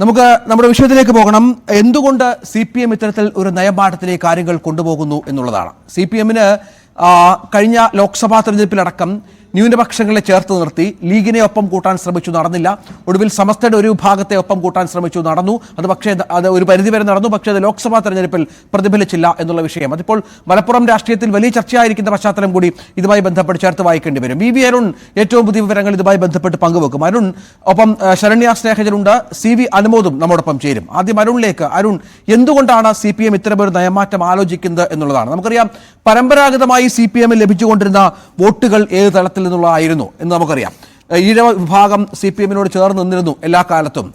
നമുക്ക് നമ്മുടെ വിഷയത്തിലേക്ക് പോകണം. എന്തുകൊണ്ട് സി പി എം ഇത്തരത്തിൽ ഒരു നയപാഠത്തിലെ കാര്യങ്ങൾ കൊണ്ടുപോകുന്നു എന്നുള്ളതാണ്. സി പി എമ്മിന് കഴിഞ്ഞ ലോക്സഭാ തെരഞ്ഞെടുപ്പിലടക്കം ന്യൂനപക്ഷങ്ങളെ ചേർത്ത് നിർത്തി. ലീഗിനെ ഒപ്പം കൂട്ടാൻ ശ്രമിച്ചു നടന്നില്ല. ഒടുവിൽ സമസ്തയുടെ ഒരു വിഭാഗത്തെ ഒപ്പം കൂട്ടാൻ ശ്രമിച്ചു നടന്നു. അത് പക്ഷേ അത് ഒരു പരിധിവരെ നടന്നു. പക്ഷേ അത് ലോക്സഭാ തെരഞ്ഞെടുപ്പിൽ പ്രതിഫലിച്ചില്ല എന്നുള്ള വിഷയം. അതിപ്പോൾ മലപ്പുറം രാഷ്ട്രീയത്തിൽ വലിയ ചർച്ചയായിരിക്കുന്ന പശ്ചാത്തലം കൂടി ഇതുമായി ബന്ധപ്പെട്ട് ചേർത്ത് വായിക്കേണ്ടി വരും. വി. വി. അരുൺ ഏറ്റവും പുതിയ വിവരങ്ങൾ ഇതുമായി ബന്ധപ്പെട്ട് പങ്കുവെക്കും. അരുൺ ഒപ്പം ശരണ്യ സ്നേഹജനുണ്ട്. സി. വി. അനുമോദും നമ്മോടൊപ്പം ചേരും. ആദ്യം അരുണിലേക്ക്. അരുൺ എന്തുകൊണ്ടാണ് സി പി എം ഇത്തരമൊരു നയമാറ്റം ആലോചിക്കുന്നത് എന്നുള്ളതാണ്. നമുക്കറിയാം പരമ്പരാഗതമായി സി പി എമ്മിൽ ലഭിച്ചുകൊണ്ടിരുന്ന വോട്ടുകൾ ഏത് തലത്തിൽ നിന്നുള്ളതായിരുന്നു എന്ന് നമുക്കറിയാം. ഈഴവ വിഭാഗം സി പി എമ്മിനോട് ചേർന്ന് നിന്നിരുന്നു എല്ലാ കാലത്തും.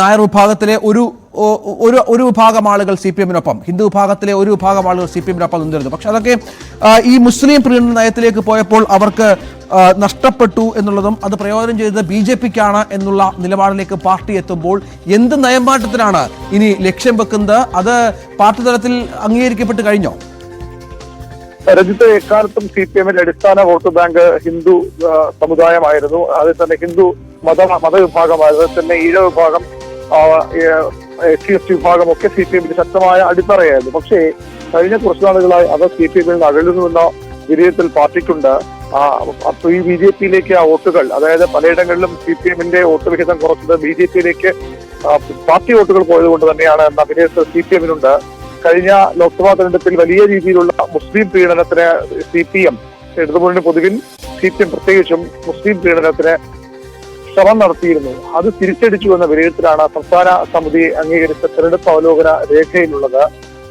നായർ വിഭാഗത്തിലെ ഒരു ഒരു ഒരു വിഭാഗം ആളുകൾ സി പി എമ്മിനൊപ്പം ഹിന്ദു വിഭാഗത്തിലെ ഒരു വിഭാഗം ആളുകൾ സി പി എമ്മിനൊപ്പം നിന്നിരുന്നു. പക്ഷെ അതൊക്കെ ഈ മുസ്ലിം പ്രീണന നയത്തിലേക്ക് പോയപ്പോൾ അവർക്ക് നഷ്ടപ്പെട്ടു എന്നുള്ളതും അത് പ്രയോജനം ചെയ്തത് ബി ജെ പിക്കാണ് എന്നുള്ള നിലപാടിലേക്ക് പാർട്ടി എത്തുമ്പോൾ എന്ത് നയമാറ്റത്തിനാണ് ഇനി ലക്ഷ്യം വെക്കുന്നത്? അത് പാർട്ടി തലത്തിൽ അംഗീകരിക്കപ്പെട്ട് കഴിഞ്ഞോ? രജിത്ത് എക്കാലത്തും സി പി എമ്മിന്റെ അടിസ്ഥാന വോട്ട് ബാങ്ക് ഹിന്ദു സമുദായമായിരുന്നു. അതിൽ തന്നെ ഹിന്ദു മത മതവിഭാഗമായിരുന്നു. അതിൽ തന്നെ ഈഴ വിഭാഗം എസ് സി എസ് ടി വിഭാഗം ഒക്കെ സി പി എമ്മിന്റെ ശക്തമായ അടിത്തറയായിരുന്നു. പക്ഷേ കഴിഞ്ഞ കുറച്ചു നാളുകളായി അത് സി പി എമ്മിൽ നിന്ന് അകലുന്നുവെന്ന വിധേയത്തിൽ പാർട്ടിക്കുണ്ട്. ഈ ബി ജെ പിയിലേക്ക് ആ വോട്ടുകൾ അതായത് പലയിടങ്ങളിലും സി പി എമ്മിന്റെ വോട്ട് വിഹിതം കുറച്ചത് ബി ജെ പിയിലേക്ക് പാർട്ടി വോട്ടുകൾ പോയത് കൊണ്ട് തന്നെയാണ് എന്ന വിലയിരുത്തൽ സി പി എമ്മിനുണ്ട്. കഴിഞ്ഞ ലോക്സഭാ തെരഞ്ഞെടുപ്പിൽ വലിയ രീതിയിലുള്ള മുസ്ലിം പീഡനത്തിന് സി പി എം ഇടതുമുന്നണി പൊതുവിൽ സി പി എം പ്രത്യേകിച്ചും മുസ്ലിം പീഡനത്തിന് ശ്രമം നടത്തിയിരുന്നു. അത് തിരിച്ചടിച്ചു എന്ന വിലയിരുത്തലാണ് സംസ്ഥാന സമിതി അംഗീകരിച്ച തെരഞ്ഞെടുപ്പ് അവലോകന രേഖയിലുള്ളത്.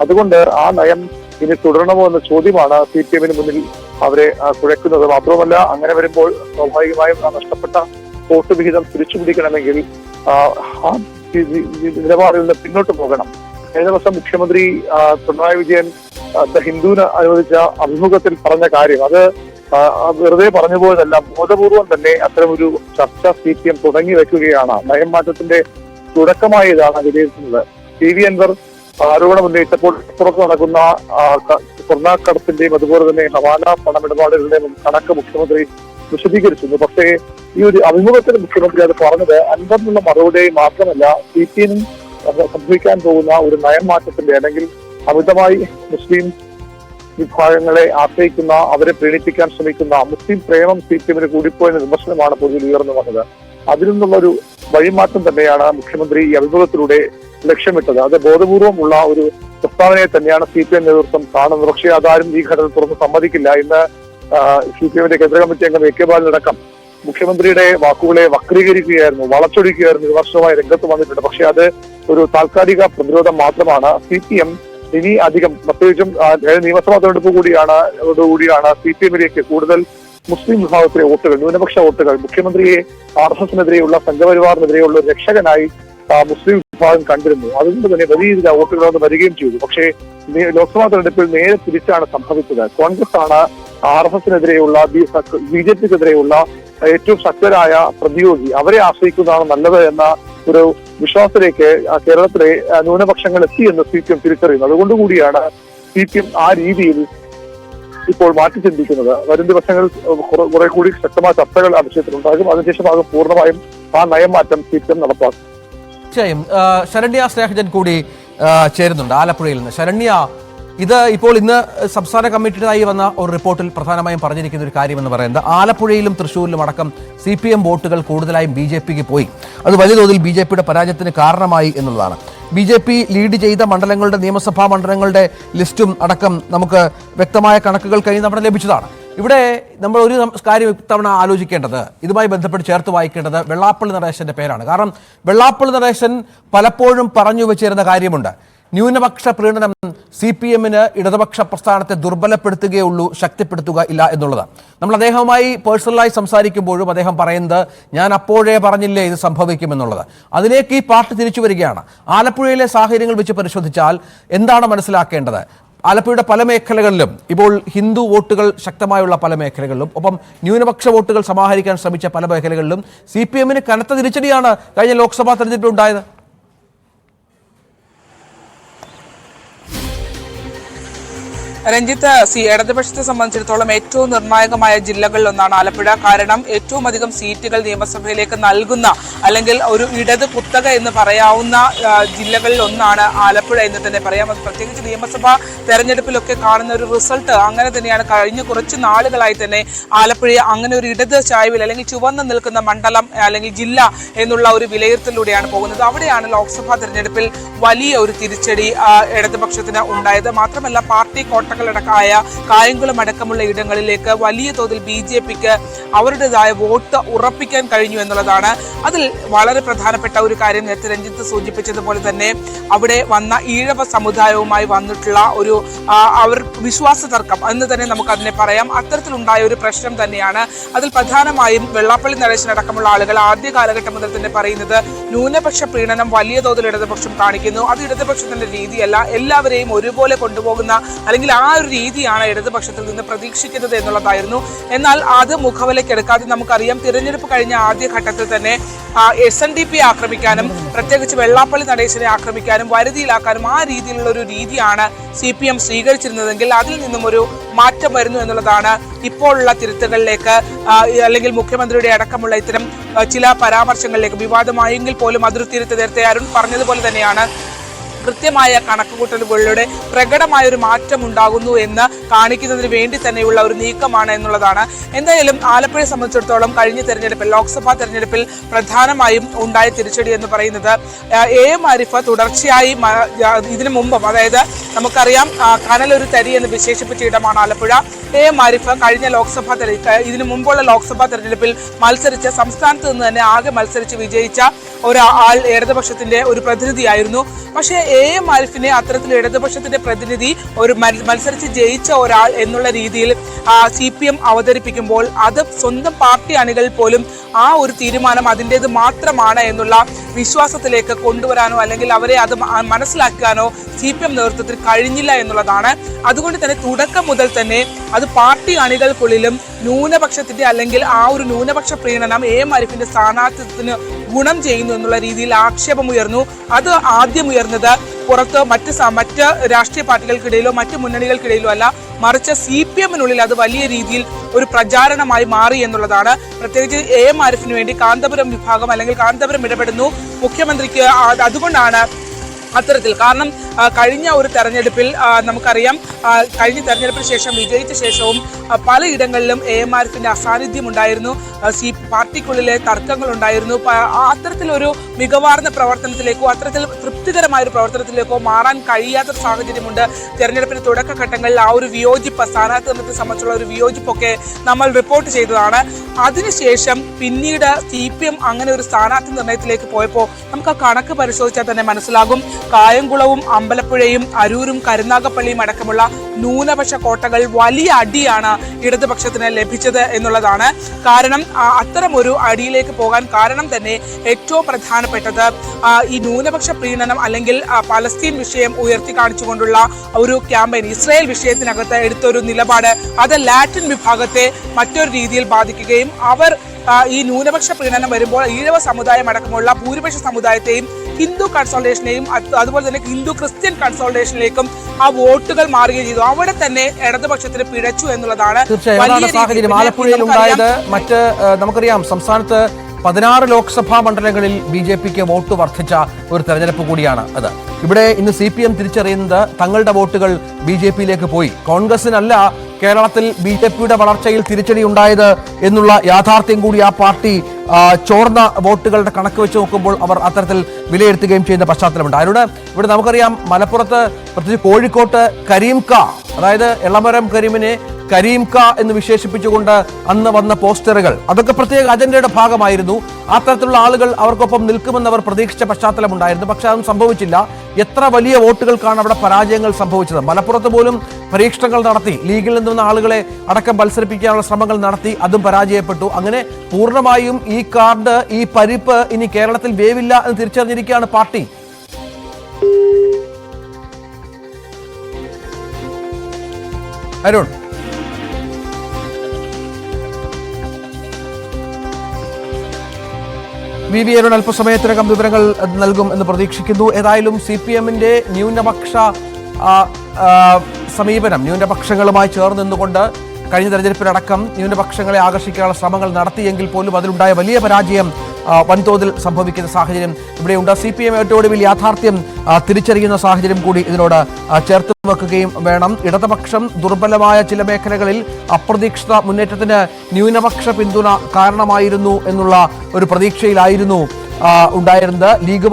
അതുകൊണ്ട് ആ നയം ഇനി തുടരണമോ എന്ന ചോദ്യമാണ് സി പി എമ്മിന് മുന്നിൽ അവരെ കുഴക്കുന്നത്. മാത്രവുമല്ല അങ്ങനെ വരുമ്പോൾ സ്വാഭാവികമായും ആ നഷ്ടപ്പെട്ട വോട്ട് വിഹിതം തിരിച്ചു പിടിക്കണമെങ്കിൽ ആ, നിലപാടിൽ നിന്ന് പിന്നോട്ട് പോകണം. കഴിഞ്ഞ ദിവസം മുഖ്യമന്ത്രി പിണറായി വിജയൻ ഹിന്ദുവിന് അനുവദിച്ച അഭിമുഖത്തിൽ പറഞ്ഞ കാര്യം. അത് വെറുതെ പറഞ്ഞു പോയതല്ല ബോധപൂർവം തന്നെ അത്തരമൊരു ചർച്ച സി പി എം തുടങ്ങി വെക്കുകയാണ്. നയം മാറ്റത്തിന്റെ തുടക്കമായി ഇതാണ് വിലയിരുത്തുന്നത്. സി വി അൻവർ ആരോപണം ഉന്നയിച്ചപ്പോൾ പുറത്ത് നടക്കുന്ന സ്വർണക്കടത്തിന്റെയും അതുപോലെ തന്നെ ഹവാല പണമിടപാടുകളുടെയും കണക്ക് മുഖ്യമന്ത്രി വിശദീകരിച്ചിരുന്നു. പക്ഷേ ഈ ഒരു അഭിമുഖത്തിൽ മുഖ്യമന്ത്രി അത് പറഞ്ഞത് അൻപതിനുള്ള മറുപടി മാത്രമല്ല സി പി എമ്മിനും സംഭവിക്കാൻ പോകുന്ന ഒരു നയംമാറ്റത്തിന്റെ അല്ലെങ്കിൽ അമിതമായി മുസ്ലിം വിഭാഗങ്ങളെ ആശ്രയിക്കുന്ന അവരെ പ്രീണിപ്പിക്കാൻ ശ്രമിക്കുന്ന മുസ്ലിം പ്രേമം സി പി എമ്മിന് കൂടിപ്പോയെന്ന വിമർശനമാണ് പൊതുവിൽ ഉയർന്നു വന്നത്. അതിൽ നിന്നുള്ള ഒരു വഴിമാറ്റം തന്നെയാണ് മുഖ്യമന്ത്രി ഈ അഭിമുഖത്തിലൂടെ ലക്ഷ്യമിട്ടത്. അത് ബോധപൂർവമുള്ള ഒരു പ്രസ്താവനയെ തന്നെയാണ് സി പി എം നേതൃത്വം കാണുന്നത്. പക്ഷേ അതാരും ഈ ഘട്ടത്തിൽ തുറന്ന് സമ്മതിക്കില്ല ഇന്ന് സി പി എമ്മിന്റെ കേന്ദ്ര കമ്മിറ്റി അംഗം എ കെ ബാലനടക്കം മുഖ്യമന്ത്രിയുടെ വാക്കുകളെ വക്രീകരിക്കുകയായിരുന്നു വളച്ചൊടിക്കുകയായിരുന്നു വിമർശനമായി രംഗത്ത് വന്നിട്ടുണ്ട്. പക്ഷേ അത് ഒരു താൽക്കാലിക പ്രതിരോധം മാത്രമാണ്. സി പി എം ഇനി അധികം പ്രത്യേകിച്ചും നിയമസഭാ തെരഞ്ഞെടുപ്പ് കൂടിയാണ് കൂടിയാണ് സി പി എമ്മിലേക്ക് കൂടുതൽ മുസ്ലിം വിഭാഗത്തിലെ വോട്ടുകൾ ന്യൂനപക്ഷ വോട്ടുകൾ മുഖ്യമന്ത്രിയെ ആർ എസ് എസിനെതിരെയുള്ള സംഘപരിവാറിനെതിരെയുള്ള രക്ഷകനായി മുസ്ലിം വിഭാഗം കണ്ടിരുന്നു. അതുകൊണ്ട് തന്നെ വലിയ രീതിയിൽ വോട്ടുകൾ വരികയും ചെയ്തു. പക്ഷേ ലോക്സഭാ തെരഞ്ഞെടുപ്പിൽ നേരെ തിരിച്ചാണ് സംഭവിച്ചത്. കോൺഗ്രസ് ആണ് ആർ എസ് എസിനെതിരെയുള്ള ബി ജെ പിക്കെതിരെയുള്ള ഏറ്റവും ശക്തരായ പ്രതിയോഗി. അവരെ ആശ്രയിക്കുന്നതാണ് നല്ലത് എന്ന ഒരു വിശ്വാസത്തിലേക്ക് കേരളത്തിലെ ന്യൂനപക്ഷങ്ങൾ എത്തി എന്ന് സി പി എം തിരിച്ചറിയുന്നു. അതുകൊണ്ടുകൂടിയാണ് സി പി എം ആ രീതിയിൽ ഇപ്പോൾ മാറ്റി ചിന്തിക്കുന്നത്. വരും ദിവസങ്ങളിൽ കുറെ- കൂടി ശക്തമായ ചർച്ചകൾ ആ അതിനുശേഷം അത് പൂർണമായും ആ നയമാറ്റം സി പി എം നടപ്പാക്കും. തീർച്ചയായും. ശരണ്യ സ്നേഹജൻ കൂടി ചേരുന്നുണ്ട് ആലപ്പുഴയിൽ നിന്ന്. ശരണ്യ ഇത് ഇപ്പോൾ ഇന്ന് സംസ്ഥാന കമ്മിറ്റിയുടേതായി വന്ന ഒരു റിപ്പോർട്ടിൽ പ്രധാനമായും പറഞ്ഞിരിക്കുന്ന ഒരു കാര്യമെന്ന് പറയുന്നത് ആലപ്പുഴയിലും തൃശ്ശൂരിലും അടക്കം സി പി എം വോട്ടുകൾ കൂടുതലായും ബി ജെ പിക്ക് പോയി. അത് വലിയ തോതിൽ ബി ജെ പിയുടെ പരാജയത്തിന് കാരണമായി എന്നുള്ളതാണ്. ബി ജെ പി ലീഡ് ചെയ്ത മണ്ഡലങ്ങളുടെ നിയമസഭാ മണ്ഡലങ്ങളുടെ ലിസ്റ്റും അടക്കം നമുക്ക് വ്യക്തമായ കണക്കുകൾ കഴിഞ്ഞ് നമ്മുടെ ലഭിച്ചതാണ്. ഇവിടെ നമ്മൾ ഒരു കാര്യം ഇത്തവണ ആലോചിക്കേണ്ടത് ഇതുമായി ബന്ധപ്പെട്ട് ചേർത്ത് വായിക്കേണ്ടത് വെള്ളാപ്പള്ളി നടേശന്റെ പേരാണ്. കാരണം വെള്ളാപ്പള്ളി നടേശൻ പലപ്പോഴും പറഞ്ഞു വെച്ചിരുന്ന കാര്യമുണ്ട്. ന്യൂനപക്ഷ പ്രീണനം സി പി എമ്മിന് ഇടതുപക്ഷ പ്രസ്ഥാനത്തെ ദുർബലപ്പെടുത്തുകയുള്ളൂ ശക്തിപ്പെടുത്തുക ഇല്ല എന്നുള്ളതാണ് നമ്മൾ അദ്ദേഹവുമായി പേഴ്സണലായി സംസാരിക്കുമ്പോഴും അദ്ദേഹം പറയുന്നത് ഞാൻ അപ്പോഴേ പറഞ്ഞില്ലേ ഇത് സംഭവിക്കുമെന്നുള്ളത്. അതിലേക്ക് ഈ പാർട്ടി തിരിച്ചു വരികയാണ്. ആലപ്പുഴയിലെ സാഹചര്യങ്ങൾ വെച്ച് പരിശോധിച്ചാൽ എന്താണ് മനസ്സിലാക്കേണ്ടത്? ആലപ്പുഴയുടെ പല മേഖലകളിലും ഇപ്പോൾ ഹിന്ദു വോട്ടുകൾ ശക്തമായുള്ള പല മേഖലകളിലും ഒപ്പം ന്യൂനപക്ഷ വോട്ടുകൾ സമാഹരിക്കാൻ ശ്രമിച്ച പല മേഖലകളിലും സി പി എമ്മിന് കനത്ത തിരിച്ചടിയാണ് കഴിഞ്ഞ ലോക്സഭാ തെരഞ്ഞെടുപ്പിൽ ഉണ്ടായത്. രഞ്ജിത്ത് സി ഇടതുപക്ഷത്തെ സംബന്ധിച്ചിടത്തോളം ഏറ്റവും നിർണായകമായ ജില്ലകളിൽ ഒന്നാണ് ആലപ്പുഴ. കാരണം ഏറ്റവും അധികം സീറ്റുകൾ നിയമസഭയിലേക്ക് നൽകുന്ന അല്ലെങ്കിൽ ഒരു ഇടത് കുത്തക എന്ന് പറയാവുന്ന ജില്ലകളിൽ ഒന്നാണ് ആലപ്പുഴ എന്ന് തന്നെ പറയാം. പ്രത്യേകിച്ച് നിയമസഭാ തെരഞ്ഞെടുപ്പിലൊക്കെ കാണുന്ന ഒരു റിസൾട്ട് അങ്ങനെ തന്നെയാണ്. കഴിഞ്ഞ കുറച്ച് നാളുകളായി തന്നെ ആലപ്പുഴയെ അങ്ങനെ ഒരു ഇടത് ചായവിൽ അല്ലെങ്കിൽ ചുവന്ന് നിൽക്കുന്ന മണ്ഡലം അല്ലെങ്കിൽ ജില്ല എന്നുള്ള ഒരു വിലയിരുത്തലിലൂടെയാണ് പോകുന്നത്. അവിടെയാണ് ലോക്സഭാ തെരഞ്ഞെടുപ്പിൽ വലിയ ഒരു തിരിച്ചടി ഇടതുപക്ഷത്തിന് ഉണ്ടായത്. മാത്രമല്ല പാർട്ടി കോട്ടകളടക്കമായ കായംകുളം അടക്കമുള്ള ഇടങ്ങളിലേക്ക് വലിയ തോതിൽ ബി ജെ പിക്ക് അവരുടേതായ വോട്ട് ഉറപ്പിക്കാൻ കഴിഞ്ഞു എന്നുള്ളതാണ്. അതിൽ വളരെ പ്രധാനപ്പെട്ട ഒരു കാര്യം നേരത്തെ രഞ്ജിത്ത് സൂചിപ്പിച്ചതുപോലെ തന്നെ അവിടെ വന്ന ഈഴവ സമുദായവുമായി വന്നിട്ടുള്ള ഒരു അവർ വിശ്വാസ തർക്കം. എന്ന് തന്നെ നമുക്ക് അതിനെ പറയാം. അത്തരത്തിലുണ്ടായ ഒരു പ്രശ്നം തന്നെയാണ്. അതിൽ പ്രധാനമായും വെള്ളാപ്പള്ളി നരേശൻ അടക്കമുള്ള ആളുകൾ ആദ്യ കാലഘട്ടം മുതൽ തന്നെ പറയുന്നത് ന്യൂനപക്ഷ പ്രീണനം വലിയ തോതിൽ ഇടതുപക്ഷം കാണിക്കുന്നു. അത് ഇടതുപക്ഷത്തിന്റെ രീതിയല്ല. എല്ലാവരെയും ഒരുപോലെ കൊണ്ടുപോകുന്ന അല്ലെങ്കിൽ ആ ഒരു രീതിയാണ് ഇടതുപക്ഷത്തിൽ നിന്ന് പ്രതീക്ഷിക്കുന്നത് എന്നുള്ളതായിരുന്നു. എന്നാൽ അത് മുഖവിലക്കെടുക്കാതെ നമുക്കറിയാം തിരഞ്ഞെടുപ്പ് കഴിഞ്ഞ ആദ്യ ഘട്ടത്തിൽ തന്നെ എസ് എൻ ഡി പി ആക്രമിക്കാനും പ്രത്യേകിച്ച് വെള്ളാപ്പള്ളി നടേശനെ ആക്രമിക്കാനും വരുതിയിലാക്കാനും ആ രീതിയിലുള്ള ഒരു രീതിയാണ് സി പി എം സ്വീകരിച്ചിരുന്നതെങ്കിൽ അതിൽ നിന്നും ഒരു മാറ്റം വരുന്നു എന്നുള്ളതാണ് ഇപ്പോഴുള്ള തിരുത്തുകളിലേക്ക് അല്ലെങ്കിൽ മുഖ്യമന്ത്രിയുടെ അടക്കമുള്ള ഇത്തരം ചില പരാമർശങ്ങളിലേക്ക് വിവാദമായെങ്കിൽ പോലും അതിർത്തിരുത്ത് നേരത്തെ അരുൺ പറഞ്ഞതുപോലെ തന്നെയാണ് കൃത്യമായ കണക്കുകൂട്ടലുകളിലൂടെ പ്രകടമായ ഒരു മാറ്റം ഉണ്ടാകുന്നു എന്ന് കാണിക്കുന്നതിന് വേണ്ടി തന്നെയുള്ള ഒരു നീക്കമാണ് എന്നുള്ളതാണ്. എന്തായാലും ആലപ്പുഴയെ സംബന്ധിച്ചിടത്തോളം കഴിഞ്ഞ തെരഞ്ഞെടുപ്പിൽ ലോക്സഭാ തെരഞ്ഞെടുപ്പിൽ പ്രധാനമായും ഉണ്ടായ തിരിച്ചടി എന്ന് പറയുന്നത് എ. എം. ആരിഫ് തുടർച്ചയായി ഇതിനു മുമ്പും അതായത് നമുക്കറിയാം കനലൊരു തരി എന്ന് വിശേഷിപ്പിച്ച ഇടമാണ് ആലപ്പുഴ. എ. എം. ആരിഫ് കഴിഞ്ഞ ലോക്സഭാ ഇതിനു മുമ്പുള്ള ലോക്സഭാ തെരഞ്ഞെടുപ്പിൽ മത്സരിച്ച സംസ്ഥാനത്ത് നിന്ന് തന്നെ ആകെ മത്സരിച്ച് വിജയിച്ച ഒരാൾ ഇടതുപക്ഷത്തിന്റെ ഒരു പ്രതിനിധിയായിരുന്നു. പക്ഷേ എ. എം. ആൽഫിനെ അത്തരത്തിൽ ഇടതുപക്ഷത്തിന്റെ പ്രതിനിധി ഒരു മത്സരിച്ച് ജയിച്ച ഒരാൾ എന്നുള്ള രീതിയിൽ സി പി എം അവതരിപ്പിക്കുമ്പോൾ അത് സ്വന്തം പാർട്ടി അണികൾ പോലും ആ ഒരു തീരുമാനം അതിന്റെത് മാത്രമാണ് എന്നുള്ള വിശ്വാസത്തിലേക്ക് കൊണ്ടുവരാനോ അല്ലെങ്കിൽ അവരെ അത് മനസ്സിലാക്കാനോ സി പി എം നേതൃത്വത്തിൽ കഴിഞ്ഞില്ല എന്നുള്ളതാണ്. അതുകൊണ്ട് തന്നെ തുടക്കം മുതൽ തന്നെ അത് പാർട്ടി അണികൾക്കുള്ളിലും ന്യൂനപക്ഷത്തിന്റെ അല്ലെങ്കിൽ ആ ഒരു ന്യൂനപക്ഷ പ്രീണനം എ എം ആരിഫിന്റെ സ്ഥാനാർത്ഥിത്വത്തിന് ഗുണം ചെയ്യുന്നു എന്നുള്ള രീതിയിൽ ആക്ഷേപം ഉയർന്നു. അത് ആദ്യം ഉയർന്നത് പുറത്ത് മറ്റ് മറ്റ് രാഷ്ട്രീയ പാർട്ടികൾക്കിടയിലോ മറ്റ് മുന്നണികൾക്കിടയിലോ അല്ല മറിച്ച് സി പി എമ്മിനുള്ളിൽ അത് വലിയ രീതിയിൽ ഒരു പ്രചാരണമായി മാറി എന്നുള്ളതാണ്. പ്രത്യേകിച്ച് എ എം ആരിഫിന് വേണ്ടി കാന്തപുരം വിഭാഗം അല്ലെങ്കിൽ കാന്തപുരം ഇടപെടുന്നു. മുഖ്യമന്ത്രിക്ക് അതുകൊണ്ടാണ് അത്തരത്തിൽ. കാരണം കഴിഞ്ഞ ഒരു തെരഞ്ഞെടുപ്പിൽ നമുക്കറിയാം കഴിഞ്ഞ തെരഞ്ഞെടുപ്പിന് ശേഷം വിജയിച്ച ശേഷവും പലയിടങ്ങളിലും എ എം ആർ എഫിന്റെ അസാന്നിധ്യം ഉണ്ടായിരുന്നു സി പാർട്ടിക്കുള്ളിലെ തർക്കങ്ങൾ ഉണ്ടായിരുന്നു അത്തരത്തിലൊരു മികവാർന്ന പ്രവർത്തനത്തിലേക്കോ അത്തരത്തിൽ തൃപ്തികരമായ ഒരു പ്രവർത്തനത്തിലേക്കോ മാറാൻ കഴിയാത്ത സാഹചര്യമുണ്ട്. തെരഞ്ഞെടുപ്പിന്റെ തുടക്കഘട്ടങ്ങളിൽ ആ ഒരു വിയോജിപ്പ് സ്ഥാനാർത്ഥി സംബന്ധിച്ചുള്ള ഒരു വിയോജിപ്പൊക്കെ നമ്മൾ റിപ്പോർട്ട് ചെയ്തതാണ്. അതിനുശേഷം പിന്നീട് സി പി എം അങ്ങനെ ഒരു സ്ഥാനാർത്ഥി നിർണയത്തിലേക്ക് പോയപ്പോൾ നമുക്ക് ആ കണക്ക് പരിശോധിച്ചാൽ തന്നെ മനസ്സിലാകും. കായംകുളവും അമ്പലപ്പുഴയും അരൂരും കരുനാഗപ്പള്ളിയും അടക്കമുള്ള ന്യൂനപക്ഷ കോട്ടകൾ വലിയ അടിയാണ് ഇടതുപക്ഷത്തിന് ലഭിച്ചത് എന്നുള്ളതാണ്. കാരണം അത്തരം ഒരു അടിയിലേക്ക് പോകാൻ കാരണം തന്നെ ഏറ്റവും പ്രധാനപ്പെട്ടത് ഈ ന്യൂനപക്ഷ പ്രീണനം അല്ലെങ്കിൽ പലസ്തീൻ വിഷയം ഉയർത്തി കാണിച്ചുകൊണ്ടുള്ള ഒരു ക്യാമ്പയിൻ ഇസ്രായേൽ വിഷയത്തിനകത്ത് എടുത്തൊരു നിലപാട് അത് ലാറ്റിൻ വിഭാഗത്തെ മറ്റൊരു രീതിയിൽ ബാധിക്കുകയും അവർ ഈ ന്യൂനപക്ഷ പ്രീണനം വരുമ്പോൾ ഈഴവ സമുദായം അടക്കമുള്ള ഭൂരിപക്ഷ സമുദായത്തെയും ഹിന്ദു കൺസൾട്ടേഷനെയും അതുപോലെ തന്നെ ഹിന്ദു ക്രിസ്ത്യൻ കൺസൾട്ടേഷനിലേക്കും ആ വോട്ടുകൾ മാറുകയും ചെയ്തു. അവിടെ തന്നെ ഇടതുപക്ഷത്തിന് പിഴച്ചു എന്നുള്ളതാണ് സാഹചര്യം. ആലപ്പുഴയിൽ ഉണ്ടായത് മറ്റ് നമുക്കറിയാം സംസ്ഥാനത്ത് പതിനാറ് ലോക്സഭാ മണ്ഡലങ്ങളിൽ ബി ജെ പിക്ക് വോട്ട് വർദ്ധിച്ച ഒരു തെരഞ്ഞെടുപ്പ് കൂടിയാണ് അത്. ഇവിടെ ഇന്ന് സി പി എം തിരിച്ചറിയുന്നത് തങ്ങളുടെ വോട്ടുകൾ ബി ജെ പിയിലേക്ക് പോയി. കോൺഗ്രസിനല്ല കേരളത്തിൽ ബി ജെ പിയുടെ വളർച്ചയിൽ തിരിച്ചടി ഉണ്ടായത് എന്നുള്ള യാഥാർത്ഥ്യം കൂടി ആ പാർട്ടി ചോർന്ന വോട്ടുകളുടെ കണക്ക് വെച്ച് നോക്കുമ്പോൾ അവർ അത്തരത്തിൽ വിലയിരുത്തുകയും ചെയ്യുന്ന പശ്ചാത്തലമുണ്ട്. അരുണ് ഇവിടെ നമുക്കറിയാം മലപ്പുറത്ത് പ്രത്യേകിച്ച് കോഴിക്കോട്ട് കരീംക അതായത് എളമരം കരീമിനെ കരീം ക എന്ന് വിശേഷിപ്പിച്ചുകൊണ്ട് അന്ന് വന്ന പോസ്റ്ററുകൾ. അതൊക്കെ പ്രത്യേക അജണ്ടയുടെ ഭാഗമായിരുന്നു. ആ തരത്തിലുള്ള ആളുകൾ അവർക്കൊപ്പം നിൽക്കുമെന്ന് അവർ പ്രതീക്ഷിച്ച പശ്ചാത്തലമുണ്ടായിരുന്നു. പക്ഷെ അതൊന്നും സംഭവിച്ചില്ല. എത്ര വലിയ വോട്ടുകൾക്കാണ് അവിടെ പരാജയങ്ങൾ സംഭവിച്ചത്? മലപ്പുറത്ത് പോലും പരീക്ഷണങ്ങൾ നടത്തി ലീഗിൽ നിന്ന് വന്ന ആളുകളെ അടക്കം മത്സരിപ്പിക്കാനുള്ള ശ്രമങ്ങൾ നടത്തി അതും പരാജയപ്പെട്ടു. അങ്ങനെ പൂർണമായും ഈ കാർഡ് ഈ പരിപ്പ് ഇനി കേരളത്തിൽ വേവില്ല എന്ന് തിരിച്ചറിഞ്ഞിരിക്കുകയാണ് party. Arun V V Arun അല്പസമയത്തിനകം വിവരങ്ങൾ നൽകും എന്ന് പ്രതീക്ഷിക്കുന്നു. ഏതായാലും സി പി എമ്മിന്റെ ന്യൂനപക്ഷ സമീപനം ന്യൂനപക്ഷങ്ങളുമായി ചേർന്ന് നിന്നുകൊണ്ട് കഴിഞ്ഞ തെരഞ്ഞെടുപ്പിലടക്കം ന്യൂനപക്ഷങ്ങളെ ആകർഷിക്കാനുള്ള ശ്രമങ്ങൾ നടത്തിയെങ്കിൽ പോലും അതിലുണ്ടായ വലിയ പരാജയം വൻതോതിൽ സംഭവിക്കുന്ന സാഹചര്യം ഇവിടെയുണ്ട്. സി പി എം ഏറ്റവും യാഥാർത്ഥ്യം തിരിച്ചറിയുന്ന സാഹചര്യം കൂടി ഇതിനോട് ചേർത്ത് വെക്കുകയും വേണം. ഇടതുപക്ഷം ദുർബലമായ ചില മേഖലകളിൽ അപ്രതീക്ഷിത മുന്നേറ്റത്തിന് ന്യൂനപക്ഷ പിന്തുണ കാരണമായിരുന്നു എന്നുള്ള ഒരു പ്രതീക്ഷയിലായിരുന്നു ഉണ്ടായിരുന്നത്. ലീഗ്